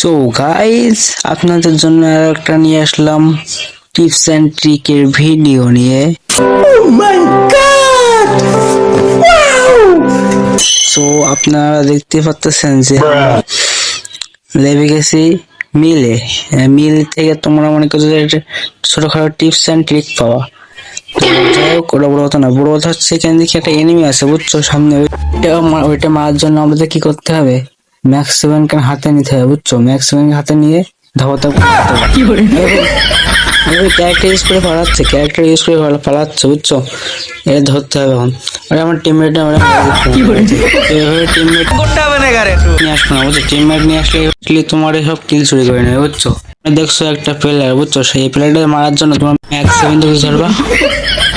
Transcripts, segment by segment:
So guys আপনাদের জন্য আর একটা নিয়ে আসলাম টিপস অ্যান্ড ট্রিকের ভিডিও নিয়ে। সো আপনারা দেখতে পাচ্ছেন যে লেবে গেছি মিলে। মিল থেকে তোমরা মনে করছ যে ছোটখাটো টিপস অ্যান্ড ট্রিক পাওয়া। যাই হোক ওটা বড় কথা না বড় কথা হচ্ছে এখানে দেখি একটা এনিমি আছে বুঝছ? সামনে ওইটা ওইটা মারার জন্য আমাদের কি করতে হবে? ম্যাক্স সেভেনকে হাতে নিতে হবে বুঝছ? ম্যাক্স সেভেনকে হাতে নিয়ে ক্যারেক্টার ইউজ করে ক্যারেক্টার ইউজ করে বুঝছ? ধরতে হবে এখন। মানে নিয়ে আসব নিয়ে আসলে তোমার চুরি করে নেবে বুঝছ? দেখছ একটা প্লেয়ার বুঝছ? সেই প্লেয়ারটা মারার জন্য তোমার ম্যাক্স সেভেন ধরবা।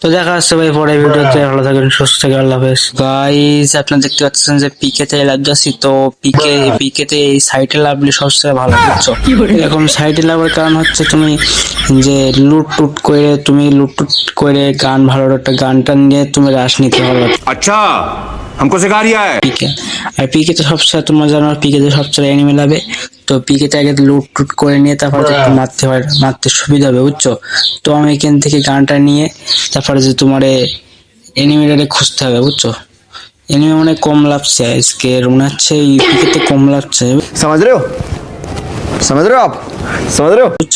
তো দেখা যাচ্ছে ভাই পরে ভিডিওতে ভালো থাকবেন সুস্থ থাকবেন আল্লাহ হাফেজ গাইস আপনারা দেখতে পাচ্ছেন যে পিকে তে লাভ যাচ্ছি তো পিকে পিকে তে এই সাইটে লাভলে সবচেয়ে ভালো বুঝছো এখন সাইটে লাভের কারণ হচ্ছে তুমি যে লুট টুট করে তুমি লুট টুট করে গান ভালো একটা গানটা নিয়ে তুমি রাশ নিতে পারবে अच्छा हमको सिखा रिया है পিকে আর পিকে তো সবচেয়ে তোমরা জানো পিকে তো সবচেয়ে এনিমি লাভে তো পিকেতে আগে লুট টুট করে নিয়ে তারপরে হ্যাঁ। একটু মারতে হয় মারতে সুবিধা হবে বুঝছ? তো আমি এখান থেকে গানটা নিয়ে তারপরে যে তোমার এনিমিটারে খুঁজতে হবে বুঝছ? এনিমি মানে কম লাগছে আজকে মনে হচ্ছে এই পিকেতে কম লাগছে সমাজ রেও সমাজ রেও আপ। সমাজ বুঝছ?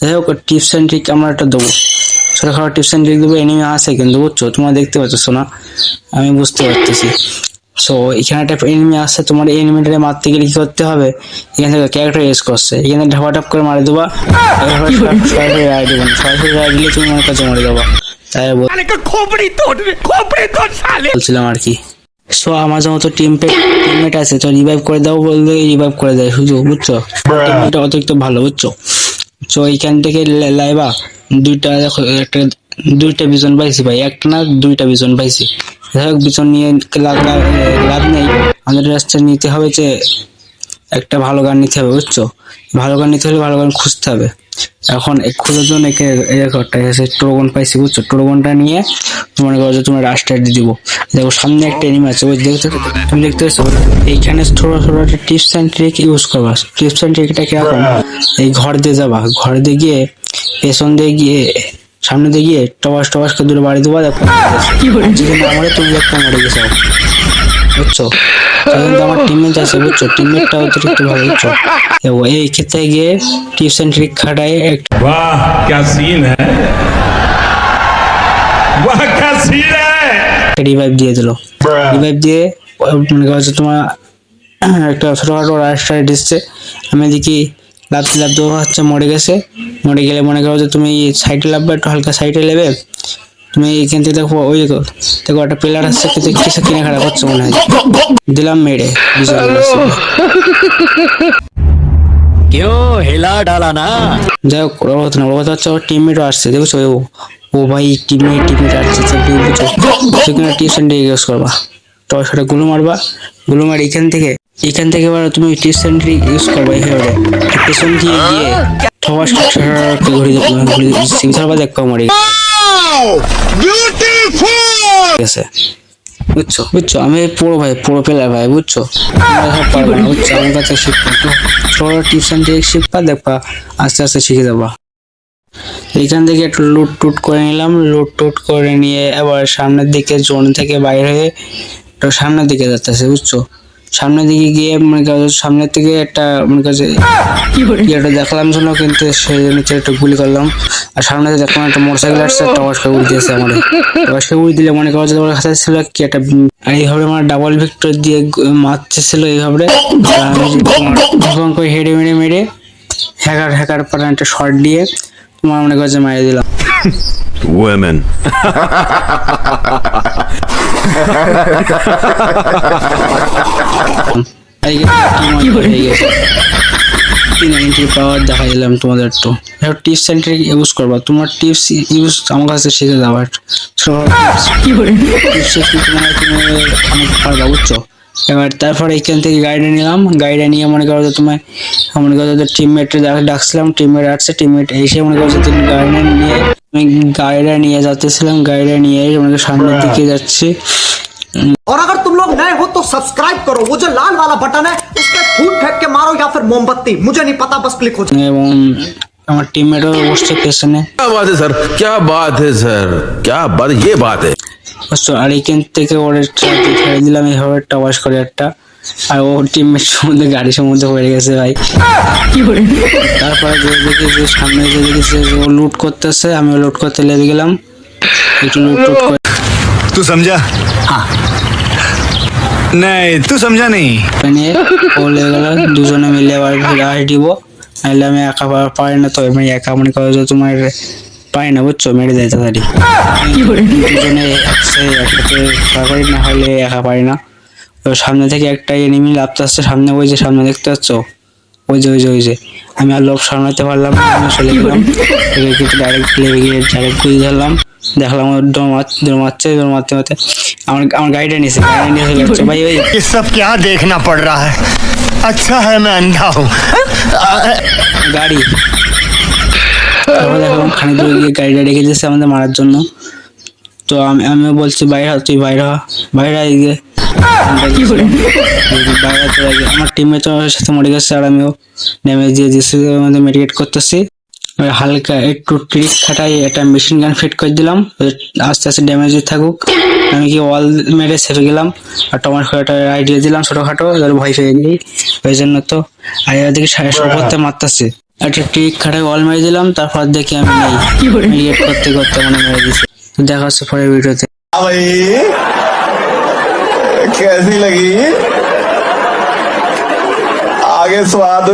যাই হোক টিপস অ্যান্ড ট্রিক আমরা একটা দেবো। ছোটখাটো টিপস অ্যান্ড ট্রিক দেবো এনিমি আসে কিন্তু বুঝছ? তোমার দেখতে পাচ্ছ না আমি বুঝতে পারতেছি। সো এখানে একটা এনিমি আসছে তোমার এনিমিটারে মারতে গেলে কী করতে হবে? এখান থেকে ক্যারেক্টার ইউজ করছে। এখানে ঢাপা টাপ করে মারে দেবা। সরাসরি দিলে তুমি আমার কাছে মারে দেবা। তাই বলছিলাম আর কি। সো আমার যখন তো টিম টিমমেট আছে তো রিভাইভ করে দাও বললে রিভাইভ করে দেয় শুধু বুঝছ? টিমমেটটা অতিরিক্ত ভালো বুঝছ? তো এইখান থেকে লাইবা দুইটা দেখো একটা দুইটা ভিজন পাইছি ভাই একটা না দুইটা ভিজন পাইছি। যাই হোক বিজন নিয়ে লাভ নেই। আমাদের রাস্তা নিতে হবে যে একটা ভালো গান নিতে হবে, বুঝছ? ভালো গান নিতে হলে ভালো গান খুঁজতে হবে। এখন খোঁজার জন্য একে একটা এসে টোরগন পাইছি, বুঝছ? টোরগনটা নিয়ে মনে করো যে তোমার দিয়ে দিব। দেখো, সামনে একটা এনিমি আছে, ওই দেখতে তুমি দেখতে পাচ্ছ? এইখানে ছোট ছোট একটা টিপস অ্যান্ড ট্রিক ইউজ করবা। টিপস অ্যান্ড ট্রিকটা কীরকম? এই ঘর দিয়ে যাবা। ঘর দিয়ে গিয়ে পেছন দিয়ে গিয়ে সামনে দিয়ে গিয়ে টবাস টবাস করে দূরে বাড়ি দেবা দেখো যদি না মরে তুমি দেখতে মরে গেছো বুঝছো সেখানে তো আমার টিমমেট আছে বুঝছো টিমমেটটা অতিরিক্ত ভালো বুঝছো দেখো এই ক্ষেত্রে গিয়ে টিপস অ্যান্ড ট্রিক খাটায় একটা वाह क्या सीन है वाह क्या सीन है রিভাইভ দিয়ে দিল রিভাইভ দিয়ে ও মনে করো যে তোমার একটা ছোটখাটো রাস্তায় দিচ্ছে আমি দেখি লাফতে লাফতে ও হচ্ছে মরে গেছে। মরে গেলে মনে করো যে তুমি সাইডে লাফবে একটু হালকা সাইডে নেবে তুমি এখান থেকে দেখো ওই দেখো দেখো একটা প্লেয়ার আসছে কিন্তু কিসে কিনে খারাপ হচ্ছে মনে হয়। দিলাম মেরে কেউ হেলা ডালা না। যাই হোক ওর কথা না ওর কথা হচ্ছে ওর টিমমেটও আসছে দেখছ? ও ও ভাই টিমমেট টিমমেট আসছে সেখানে টিউশন দিয়ে ইউজ করবা। তো সেটা গুলো মারবা। গুলো মারি এখান থেকে। এখান থেকে এবার তুমি টিউশন ইউজ করবা এখানে পেছন দিয়ে গিয়ে সবার সাথে ঘুরে সিংসারবা দেখবা মারি ঠিক আছে। বুঝছ বুঝছ? আমি পুরো ভাই পুরো প্লেয়ার ভাই বুঝছ? পারব না বুঝছ? আমার কাছে শিখবা তো ছোট টিউশন দিয়ে শিখবা দেখবা আস্তে আস্তে শিখে যাবা। এখান থেকে একটু লুট টুট করে নিলাম। লুট টুট করে নিয়ে এবার সামনের দিকে জোন থেকে বাইরে হয়ে সামনের দিকে যাচ্ছে বুঝছ? সামনের দিকে গিয়ে মনে করো সামনের থেকে একটা মনে করছে ইয়েটা দেখলাম জন্য কিন্তু সেই জন্য একটু গুলি করলাম। আর সামনে দেখলাম একটা মোটরসাইকেল আসছে একটা অস্কার উড়ি দিয়েছে আমার। অস্কার উড়ি দিলে মনে করো তোমার কাছে ছিল কি একটা এইভাবে আমার ডাবল ভিক্টর দিয়ে মারতেছিল এইভাবে। করে হেডে মেরে মেরে হ্যাকার হ্যাকার পরে একটা শর্ট দিয়ে তোমার মনে করছে মারিয়ে দিলাম। Women. হয়ে পাওয়ার দেখা তোমাদের টিপস ইউজ তোমার টিপস ইউজ আমার কাছে শিখে বুঝছ এবার তারপরে এখান থেকে গাড়িটা নিলাম গাড়িটা নিয়ে মনে করো যে তোমার মনে করো যে টিমমেট ডাকছিলাম টিমমেট আসছে টিমমেট এসে মনে করো যে তুমি গাড়িটা নিয়ে গাড়িটা নিয়ে যাচ্ছিলাম গাড়িটা নিয়ে মনে করো সামনের দিকে যাচ্ছি और अगर तुम लोग नए हो तो सब्सक्राइब करो वो जो लाल वाला बटन है उस पर फूट फेंक के मारो या फिर मोमबत्ती मुझे नहीं पता बस क्लिक हो जाए এবং আমার টিমমেটও বসছে পেছনে क्या बात है सर क्या बात है सर क्या बात ये बात है বুঝছো আর এখান থেকে ওর ট্রাকে ছেড়ে দিলাম এইভাবে টাওয়াস করে একটা আর ওর গেছে ভাই। তারপরে দেখি যে সামনে যে দেখেছে ও লুট করতেছে আমি লুট করতে লেগে গেলাম। একটু লুট টুট করে তুই সমঝা হ্যাঁ নাই তুই সমঝা নেই মানে ও লেগে গেল দুজনে মিলে আবার ভিড় দিব। নাহলে আমি একা পারি না তো আমি একা মনে করো যে তোমার পাই না বুঝছ? মেরে যাইতে পারি দুজনে একসাথে একসাথে না হলে একা পারি না। তো সামনে থেকে একটা এনিমি লাভতে আসছে সামনে ওই যে সামনে দেখতে পাচ্ছ ওই যে ওই যে ওই যে আমি আর লোভ সামলাতে পারলাম না আমি চলে গেলাম এবার কিন্তু ডাইরেক্ট লেগে গিয়ে ডাইরেক্ট গুলি ধরলাম দেখলাম ওর দৌড় মার দৌড় মারছে দৌড় মারতে মারতে আমার আমার গাড়িটা নিয়েছে গাড়িটা নিয়ে চলে যাচ্ছে ভাই ওই ये सब क्या देखना पड़ रहा है अच्छा है मैं अंधा हूँ গাড়ি তারপরে দেখলাম খানিক দূরে গিয়ে গাড়িটা রেখে দিয়েছে আমাদের মারার জন্য তো আমি আমিও বলছি বাইরে হ, তুই বাইরে হ, বাইরে আয় গিয়ে বাইরে চলে গিয়ে আমার টিমে তো সাথে মরে গেছে আর আমিও ড্যামেজ দিয়ে দিয়েছি আমাদের মেডিকেট করতেছি। হালকা একটু ট্রিক খাটাই একটা মেশিন গান ফিট করে দিলাম আস্তে আস্তে ড্যামেজ থাকুক। আমি কি ওয়াল মেরে সেফে গেলাম আর টমার একটা আইডিয়া দিলাম ছোটখাটো এবার ভয় পেয়ে গেলি। ওই জন্য তো আর এদিকে সাড়ে করতে মারতেছে। একটা ট্রিক খাটাই ওয়াল মেরে দিলাম তারপর দেখি আমি নেই করতে করতে মানে মেরে দিছি। দেখা হচ্ছে পরের ভিডিওতে कैसी लगी? आगे स्वाद।